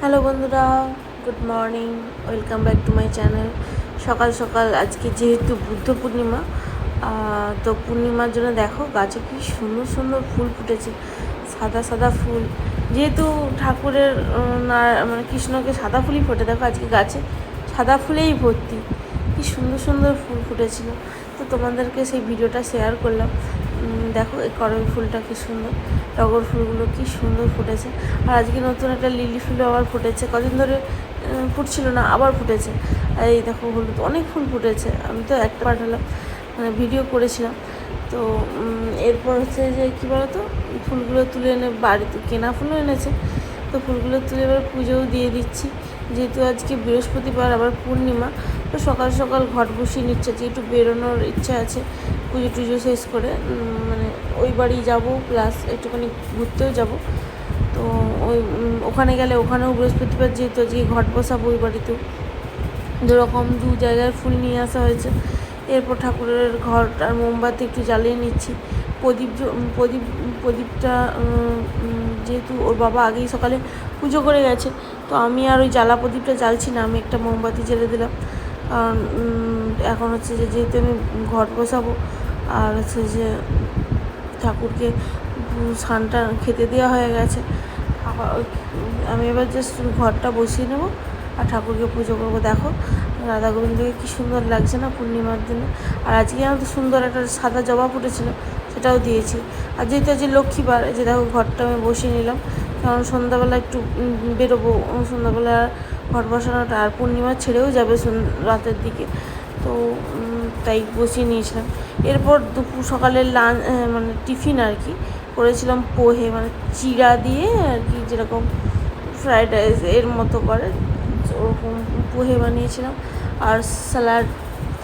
Hello বন্ধুরা, good morning, welcome back to my channel. সকাল সকাল আজকে যেহেতু বুদ্ধ পূর্ণিমা তো পূর্ণিমার জন্য দেখো গাছে কি সুন্দর সুন্দর ফুল ফুটেছে, সাদা সাদা ফুল। যেহেতু ঠাকুরের না মানে কৃষ্ণকে সাদা ফুলই ফোটে, দেখো আজকে গাছে সাদা ফুলেই ভর্তি, কি সুন্দর সুন্দর ফুল ফুটেছিল। তো তোমাদেরকে সেই ভিডিওটা শেয়ার করলাম। দেখো এই করবী ফুলটা কি সুন্দর। টগর ফুলগুলো কি সুন্দর ফুটেছে। আর আজকে নতুন একটা লিলি ফুলও আবার ফুটেছে। কদিন ধরে ফুটছিল না, আবার ফুটেছে। আর এই দেখো হলুদ, অনেক ফুল ফুটেছে। আমি তো একটা পাঠালাম মানে ভিডিও করেছিলাম। তো এরপর হচ্ছে যে কী বলতো, ফুলগুলো তুলে এনে বাড়িতে, কেনা ফুলও এনেছে। তো ফুলগুলো তুলে এবার পুজোও দিয়ে দিচ্ছি। যেহেতু আজকে বৃহস্পতিবার, আবার পূর্ণিমা, তো সকাল সকাল ঘট বসিয়ে নিচ্ছে। যে একটু বেরোনোর ইচ্ছা আছে পুজো টুজো শেষ করে মানে ওই বাড়ি যাব প্লাস একটুখানি ঘুরতেও যাব। তো ওই ওখানে গেলে ওখানেও বৃহস্পতিবার যেহেতু আজকে ঘট বসাবো ওই বাড়িতেও। দুরকম দু জায়গায় ফুল নিয়ে আসা হয়েছে। এরপর ঠাকুরের ঘরটার মোমবাতি একটু জ্বালিয়ে নিচ্ছি। প্রদীপ প্রদীপ, প্রদীপটা যেহেতু ওর বাবা আগেই সকালে পুজো করে গেছে, তো আমি আর ওই জ্বালা প্রদীপটা জ্বালছি না, আমি একটা মোমবাতি জ্বেলে দিলাম। কারণ এখন হচ্ছে যে যেহেতু আমি ঘট বসাবো আর হচ্ছে যে ঠাকুরকে উম, স্নানটা খেতে দেওয়া হয়ে গেছে। আমি এবার জাস্ট ঘরটা বসিয়ে নেব আর ঠাকুরকে পুজো করব। দেখো রাধা গোবিন্দকে কী সুন্দর লাগছে না পূর্ণিমার দিনে। আর আজকে আমার তো সুন্দর একটা সাদা জবা ফুটেছিল সেটাও দিয়েছি। আর যেহেতু আজকে লক্ষ্মীবার যে দেখো ঘরটা আমি বসিয়ে নিলাম। কারণ সন্ধ্যাবেলা একটু বেরোবো সন্ধ্যাবেলা ঘর বসানোটা আর পূর্ণিমা ছেড়েও যাবে রাতের দিকে। তো তাই বসিয়ে নিয়েছিলাম। এরপর দুপুর সকালে লাঞ্চ মানে টিফিন আর কি করেছিলাম পোহে মানে চিড়া দিয়ে আর কি যেরকম ফ্রায়েড রাইস এর মতো করে ওরকম পোহে বানিয়েছিলাম। আর স্যালাড,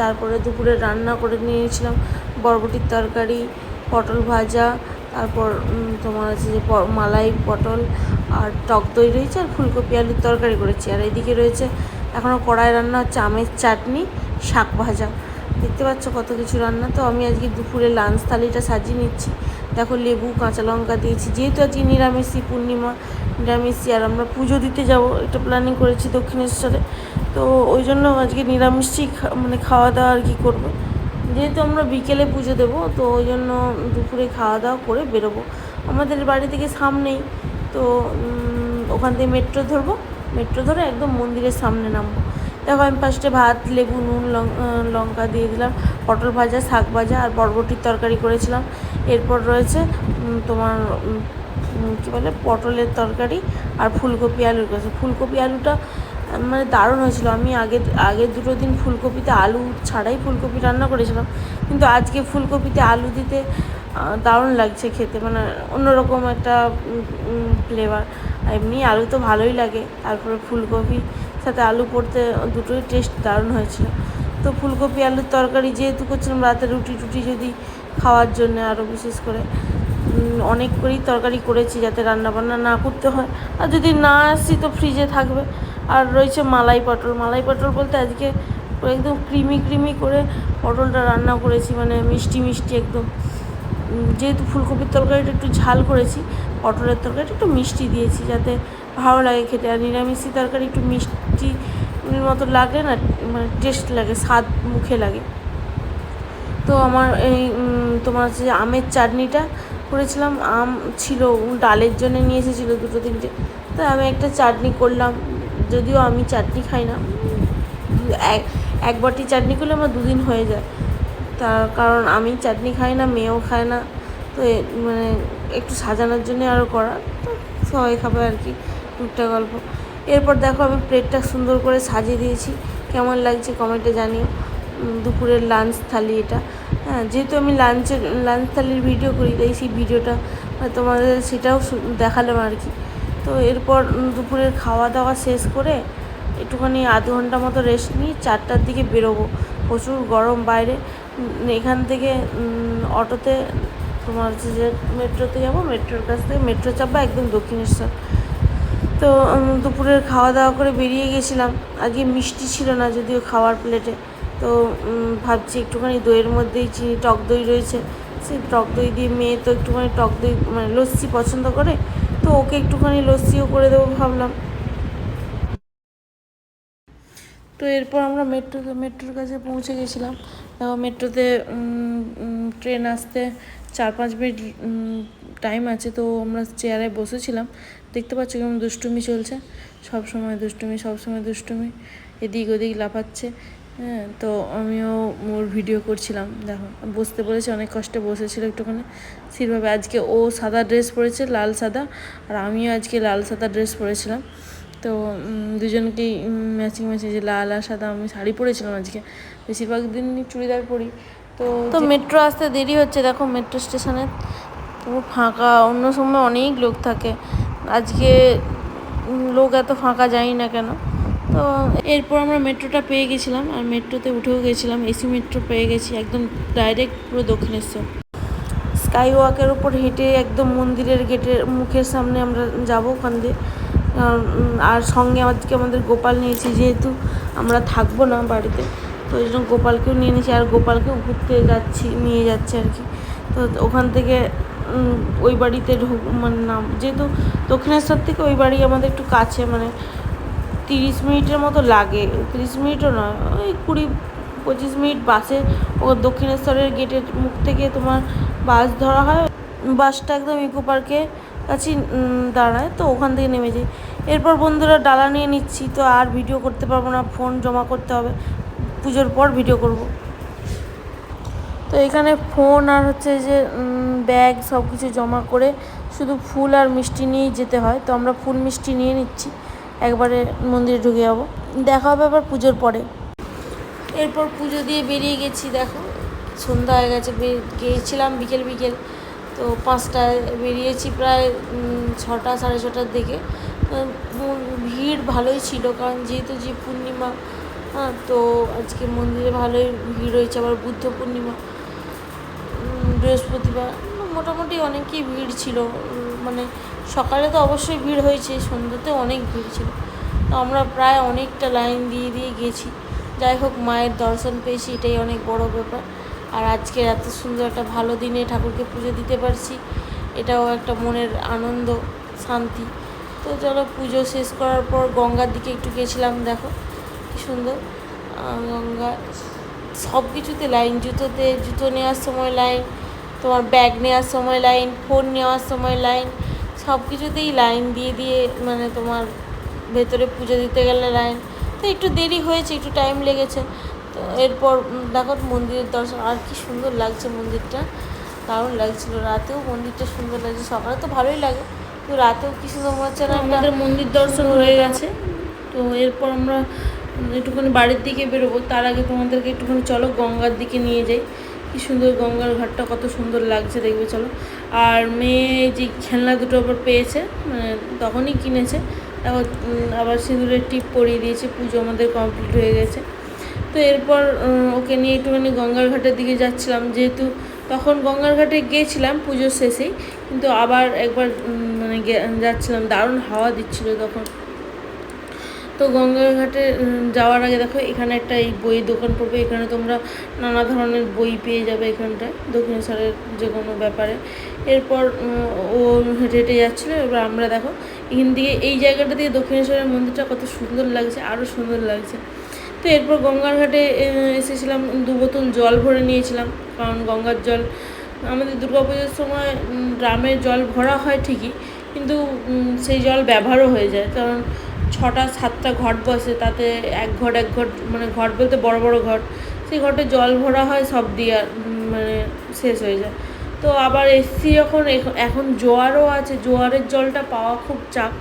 তারপরে দুপুরে রান্না করে নিয়েছিলাম। বরবটির তরকারি, পটল ভাজা, তারপর তোমার আছে যে মালাই পটল আর টক দই রয়েছে আর ফুলকপি আলুর তরকারি করেছি। আর এদিকে রয়েছে এখনও কড়াই রান্না হচ্ছে আমের চাটনি, শাক ভাজা। দেখতে পাচ্ছ কত কিছু রান্না? তো আমি আজকে দুপুরে লাঞ্চ থালিটা সাজিয়ে নিচ্ছি। দেখো লেবু, কাঁচা লঙ্কা দিয়েছি। যেহেতু আজকে নিরামিষি পূর্ণিমা নিরামিষি আর আমরা পুজো দিতে যাব, এটা প্ল্যানিং করেছি দক্ষিণেশ্বরে। তো ওই জন্য আজকে নিরামিষই মানে খাওয়া দাওয়া আর কি করব। যেহেতু আমরা বিকেলে পুজো দেবো, তো ওই জন্য দুপুরে খাওয়া দাওয়া করে বেরোবো। আমাদের বাড়ি থেকে সামনেই, তো ওখান থেকে মেট্রো ধরবো। মেট্রো ধরে একদম মন্দিরের সামনে নামবো। দেখো আমি ফার্স্টে ভাত, লেবু, নুন লঙ্কা দিয়ে দিলাম, পটল ভাজা, শাক ভাজা আর বরবটির তরকারি করেছিলাম। এরপর রয়েছে তোমার কী বলে, পটলের তরকারি আর ফুলকপি আলুর করেছে ফুলকপি আলুটা মানে দারুণ হয়েছিল। আমি আগের আগের দুটো দিন ফুলকপিতে আলু ছাড়াই ফুলকপি রান্না করেছিলাম, কিন্তু আজকে ফুলকপিতে আলু দিতে দারুণ লাগছে খেতে। মানে অন্যরকম একটা ফ্লেভার এমনি আলু তো ভালোই লাগে, তারপরে ফুলকপি সাথে আলু পড়তে দুটোই টেস্ট দারুণ হয়েছিল। তো ফুলকপি, আলুর তরকারি যেহেতু করছিলাম রাতে রুটি টুটি যদি খাওয়ার জন্য আরও বিশেষ করে অনেক করেই তরকারি করেছি যাতে রান্না বান্না না করতে হয়। আর যদি না আসি তো ফ্রিজে থাকবে। আর রয়েছে মালাই পটল। মালাই পটল বলতে আজকে একদম ক্রিমি ক্রিমি করে পটলটা রান্না করেছি মানে মিষ্টি মিষ্টি একদম। যেহেতু ফুলকপির তরকারিটা একটু ঝাল করেছি, পটলের তরকারিটা একটু মিষ্টি দিয়েছি যাতে ভালো লাগে খেতে। আর নিরামিষি তরকারি একটু মিষ্টি মতো লাগে না মানে টেস্ট লাগে, স্বাদ মুখে লাগে। তো আমার এই তোমার হচ্ছে আমের চাটনিটা করেছিলাম, আম ছিল ডালের জন্য নিয়ে এসেছিল দুটো তিনটে। তো আমি একটা চাটনি করলাম, যদিও আমি চাটনি খাই না। এক এক বাটি চাটনি করলে আমার দুদিন হয়ে যায়। তার কারণ আমি চাটনি খাই না, মেয়েও খায় না। তো মানে একটু সাজানোর জন্য আরও করা। তো সবাই খাবে আর কি। টুকটাক গল্প। এরপর দেখো আমি প্লেটটা সুন্দর করে সাজিয়ে দিয়েছি। কেমন লাগছে কমেন্টে জানিও। দুপুরের লাঞ্চ থালি এটা। হ্যাঁ যেহেতু আমি লাঞ্চের লাঞ্চ থালির ভিডিও করি, তাই সেই ভিডিওটা তোমাদের সেটাও দেখালাম আর কি। তো এরপর দুপুরের খাওয়া দাওয়া শেষ করে একটুখানি আধ ঘণ্টা মতো রেস্ট নিয়ে চারটার দিকে বেরোবো। প্রচুর গরম বাইরে। এখান থেকে অটোতে তোমার হচ্ছে যে মেট্রোতে যাব মেট্রোর কাছ থেকে মেট্রো চাপবা একদম দক্ষিণেশ্বর। তো দুপুরের খাওয়া দাওয়া করে বেরিয়ে গেছিলাম। আজকে মিষ্টি ছিল না যদিও খাওয়ার প্লেটে। তো ভাবছি একটুখানি দইয়ের মধ্যেই চিনি, টক দই রয়েছে। সেই টক দই দিয়ে মেয়ে তো একটুখানি টক দই মানে লস্যি পছন্দ করে। তো ওকে একটুখানি লস্যিও করে দেবো ভাবলাম। তো এরপর আমরা মেট্রোতে মেট্রোর কাছে পৌঁছে গেছিলাম। মেট্রোতে ট্রেন আসতে চার পাঁচ মিনিট টাইম আছে। তো আমরা চেয়ারে বসেছিলাম। দেখতে পাচ্ছ কেমন দুষ্টুমি চলছে। সব সময় দুষ্টুমি সব সময় দুষ্টুমি। এদিক ওদিক লাফাচ্ছে। হ্যাঁ তো আমিও ওর ভিডিও করছিলাম। দেখো বসতে বলেছে অনেক কষ্টে বসেছিল একটুখানি। স্থিরভাবে আজকে ও সাদা ড্রেস পরেছে লাল সাদা আর আমিও আজকে লাল সাদা ড্রেস পরেছিলাম। তো দুজনকেই ম্যাচিং ম্যাচিং যে লাল আর সাদা আমি শাড়ি পরেছিলাম আজকে। বেশিরভাগ দিন চুড়িদার পরি। তো তো মেট্রো আসতে দেরি হচ্ছে দেখো মেট্রো স্টেশনে। পুরো ফাঁকা অন্য সময় অনেক লোক থাকে। আজকে লোক এত ফাঁকা যাই না কেন? তো এরপর আমরা মেট্রোটা পেয়ে গেছিলাম আর মেট্রোতে উঠেও গেছিলাম এসি মেট্রো পেয়ে গেছি একদম ডাইরেক্ট পুরো দক্ষিণেশ্বর। স্কাই ওয়াকের উপর হেঁটে একদম মন্দিরের গেটের মুখের সামনে আমরা যাব ওখান দিয়ে। আর, সঙ্গে আজকে আমাদের গোপাল নিয়েছি যেহেতু আমরা থাকব না বাড়িতে তো ওই জন্য গোপালকেও নিয়ে নিয়েছি আর গোপালকেও ঘুরতে যাচ্ছি নিয়ে যাচ্ছে আর কি। তো ওখান থেকে ওই বাড়িতে ঢুক মানে নাম, যেহেতু দক্ষিণেশ্বর থেকে ওই বাড়ি আমাদের একটু কাছে মানে তিরিশ মিনিটের মতো লাগে। তিরিশ মিনিটও নয়, ওই কুড়ি, পঁচিশ মিনিট বাসে ও দক্ষিণেশ্বরের গেটের মুখ থেকে তোমার বাস ধরা হয়। বাসটা একদম ইকো পার্কে কাছে দাঁড়ায়, তো ওখান থেকে নেমে যাই। এরপর বন্ধুরা ডালা নিয়ে নিচ্ছি, তো আর ভিডিও করতে পারব না, ফোন জমা করতে হবে, পুজোর পর ভিডিও করব। তো এখানে ফোন আর হচ্ছে যে ব্যাগ সব কিছু জমা করে শুধু ফুল আর মিষ্টি নিয়েই যেতে হয়। তো আমরা ফুল মিষ্টি নিয়ে নিচ্ছি। একবারে মন্দিরে ঢুকে যাব। দেখা হবে আবার পুজোর পরে। এরপর পুজো দিয়ে বেরিয়ে গেছি, দেখো। সন্ধ্যা হয়ে গেছে গিয়েছিলাম বিকেল বিকেল। তো পাঁচটায় বেরিয়েছি প্রায় ছটা, সাড়ে ছটার দিকে। ভিড় ভালোই ছিল, কারণ যেহেতু যে পূর্ণিমা হ্যাঁ তো আজকে মন্দিরে ভালোই ভিড় হয়েছে আবার বুদ্ধ পূর্ণিমা। বৃহস্পতিবার মোটামুটি অনেকই ভিড় ছিল। মানে সকালে তো অবশ্যই ভিড় হয়েছে, সন্ধ্যেতে অনেক ভিড় ছিল। তো আমরা প্রায় অনেকটা লাইন দিয়ে দিয়ে গেছি। যাই হোক, মায়ের দর্শন পেয়েছি, এটাই অনেক বড় ব্যাপার। আর আজকে এত সুন্দর একটা ভালো দিনে ঠাকুরকে পুজো দিতে পারছি, এটাও একটা মনের আনন্দ, শান্তি। তো চলো, পুজো শেষ করার পর গঙ্গার দিকে একটু গেছিলাম, দেখো কি সুন্দর। গঙ্গা সব কিছুতে লাইন, জুতোতে, জুতো নেওয়ার সময় লাইন তোমার ব্যাগ নেওয়ার সময় লাইন ফোন নেওয়ার সময় লাইন সব কিছুতেই লাইন দিয়ে দিয়ে মানে তোমার ভেতরে পুজো দিতে গেলে লাইন তো একটু দেরি হয়েছে একটু টাইম লেগেছে। তো এরপর দেখো মন্দিরের দর্শন আর কি সুন্দর লাগছে মন্দিরটা। দারুণ লাগছিল। রাতেও মন্দিরটা সুন্দর লাগছে। সকালে তো ভালোই লাগে। তো রাতেও কি সুন্দর মনে হচ্ছে না আমাদের মন্দির দর্শন হয়ে গেছে। তো এরপর আমরা একটুখানি বাড়ির দিকে বেরোবো। তার আগে তোমাদেরকে একটুখানি চলো গঙ্গার দিকে নিয়ে যাই। কি সুন্দর গঙ্গার ঘাটটা কত সুন্দর লাগছে, দেখবে চলো। আর মেয়ে যে খেলনা দুটো আবার পেয়েছে মানে তখনই কিনেছে। তারপর আবার সিঁদুরের টিপ পরিয়ে দিয়েছে, পুজো আমাদের কমপ্লিট হয়ে গেছে। তো এরপর ওকে নিয়ে একটুখানি গঙ্গার ঘাটের দিকে যাচ্ছিলাম। যেহেতু তখন গঙ্গার ঘাটে গিয়েছিলাম পুজোর শেষেই, কিন্তু আবার একবার মানে যাচ্ছিলাম। দারুণ হাওয়া দিচ্ছিল তখন। তো গঙ্গার ঘাটে যাওয়ার আগে দেখো এখানে একটা এই বইয়ের দোকান পড়বে। এখানে তোমরা নানা ধরনের বই পেয়ে যাবে এখানটায় দক্ষিণেশ্বরের যে কোনো ব্যাপারে। এরপর ও হেঁটে হেঁটে যাচ্ছিল এবার আমরা দেখো এখান থেকে এই জায়গাটা দিয়ে দক্ষিণেশ্বরের মন্দিরটা কত সুন্দর লাগছে আরও সুন্দর লাগছে। তো এরপর গঙ্গার ঘাটে এসেছিলাম দু বোতল জল ভরে নিয়েছিলাম কারণ গঙ্গার জল আমাদের দুর্গাপুজোর সময় উম, ড্রামের জল ভরা হয় ঠিকই কিন্তু সেই জল ব্যবহারও হয়ে যায় কারণ ছটা, সাতটা ঘট বসে, তাতে এক ঘট এক ঘট মানে ঘট বলতে বড় বড় ঘট সেই ঘটে জল ভরা হয়, সব দিয়ে মানে শেষ হয়ে যায়। তো আবার এসছি যখন এখন জোয়ারও আছে, জোয়ারের জলটা পাওয়া খুব চাপ।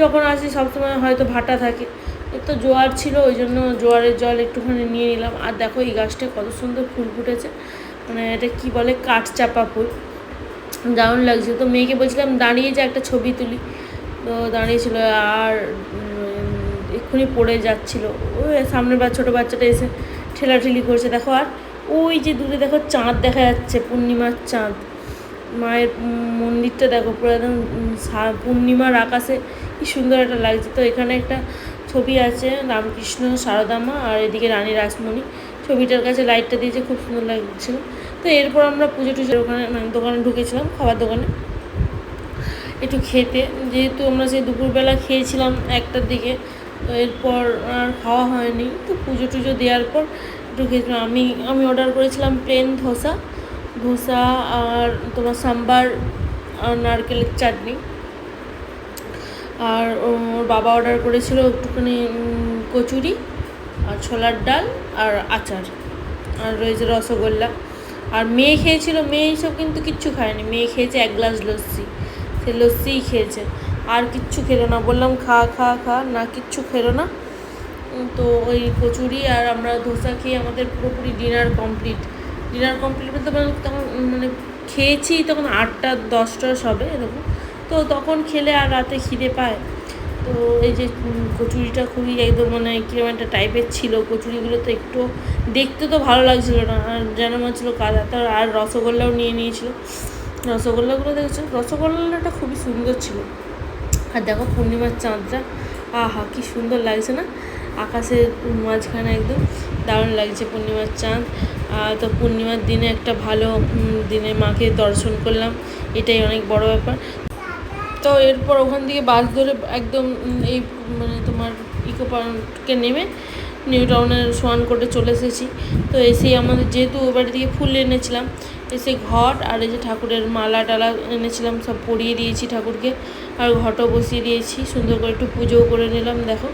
যখন আসি সবসময় হয়তো ভাটা থাকে। তো জোয়ার ছিল, ওই জন্য জোয়ারের জল একটুখানি নিয়ে নিলাম। আর দেখো, এই গাছটা কত সুন্দর ফুল ফুটেছে। মানে এটা কি বলে কাঠ চাপা ফুল। দারুণ লাগছে। তো মেয়েকে বলছিলাম, দাঁড়িয়ে যে, একটা ছবি তুলি। তো দাঁড়িয়েছিল আর এক্ষুনি পড়ে যাচ্ছিল। ওই সামনের বা, ছোটো বাচ্চাটা এসে ঠেলাঠেলি করছে। দেখো আর ওই যে দূরে দেখো চাঁদ দেখা যাচ্ছে, পূর্ণিমার চাঁদ। মায়ের মন্দিরটা দেখো পুরো একদম পূর্ণিমার আকাশে কি সুন্দর একটা লাগছে। তো এখানে একটা ছবি আছে, রামকৃষ্ণ সারদামা আর এদিকে রানী রাসমণি। ছবিটার কাছে লাইটটা দিয়েছে, খুব সুন্দর লাগছিল। তো এরপর আমরা পুজো টুজোর ওখানে মানে দোকানে ঢুকেছিলাম, খাবার দোকানে। একটু খেতে। যেহেতু আমরা সেই দুপুরবেলা খেয়েছিলাম একটার দিকে, তো এরপর আর খাওয়া হয়নি। তো পুজো টুজো দেওয়ার পর একটু খেয়েছিলাম। আমি আমি অর্ডার করেছিলাম প্লেন ধোসা। ধোসা আর তোমার সাম্বার আর নারকেলের চাটনি। আর ওর বাবা অর্ডার করেছিল একটুখানি কচুরি আর ছোলার ডাল আর আচার। আর রয়েছে রসগোল্লা। আর মেয়ে খেয়েছিল, মেয়ে এইসব কিন্তু কিচ্ছু খায়নি। মেয়ে খেয়েছে এক গ্লাস লস্যি। সে লস্যিই খেয়েছে আর কিচ্ছু খেলো না। বললাম, খা খা খা। না, কিচ্ছু খেলো না। তো ওই কচুরি আর আমরা ধোসা খেয়ে আমাদের পুরোপুরি ডিনার কমপ্লিট। ডিনার কমপ্লিট বলতে মানে তখন মানে খেয়েছি তখন আটটা, দশটা সবে এরকম। তো তখন খেলে আর রাতে খিদে পায়। তো এই যে কচুরিটা খুবই একদম মানে কীরকম একটা টাইপের ছিল। কচুরিগুলো তো একটু দেখতে তো ভালো লাগছিল না। আর যেন মনে হচ্ছিল কাদা তার আর রসগোল্লাও নিয়ে নিয়েছিল। রসগোল্লাগুলো দেখেছ? রসগোল্লাটা খুবই সুন্দর ছিল। আর দেখো পূর্ণিমার চাঁদটা। আহা, কি সুন্দর লাগছে না? আকাশের মাঝখানে একদম দারুণ লাগছে পূর্ণিমার চাঁদ। তো পূর্ণিমার দিনে একটা ভালো দিনে মাকে দর্শন করলাম। এটাই অনেক বড় ব্যাপার। তো এরপর ওখান থেকে বাস ধরে একদম এই মানে তোমার ইকো পার্কে নেমে নিউ টাউনের সোয়ান কোর্টে চলে এসেছি। তো এসেই আমাদের যেহেতু ও বাড়ি থেকে ফুল এনেছিলাম, এসে ঘট আর এই যে ঠাকুরের মালা টালা এনেছিলাম, সব পরিয়ে দিয়েছি ঠাকুরকে আর ঘটও বসিয়ে দিয়েছি। সুন্দর করে একটু পুজোও করে নিলাম, দেখো।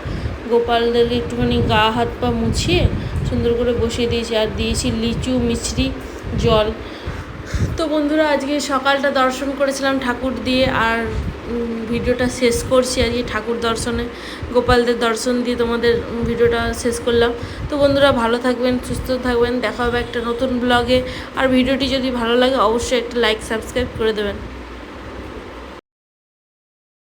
গোপালদেরকে একটুখানি গা হাত পা মুছিয়ে সুন্দর করে বসিয়ে দিয়েছি আর দিয়েছি লিচু, মিছরি, জল। তো বন্ধুরা, আজকে সকালটা দর্শন করেছিলাম ঠাকুর দিয়ে আর ভিডিওটা শেষ করছি আর কি, ঠাকুর দর্শনে, গোপালদের দর্শন দিয়ে তোমাদের ভিডিওটা শেষ করলাম। তো বন্ধুরা, ভালো থাকবেন, সুস্থ থাকবেন, দেখা হবে একটা নতুন ব্লগে আর ভিডিওটি যদি ভালো লাগে, অবশ্যই একটা লাইক সাবস্ক্রাইব করে দেবেন।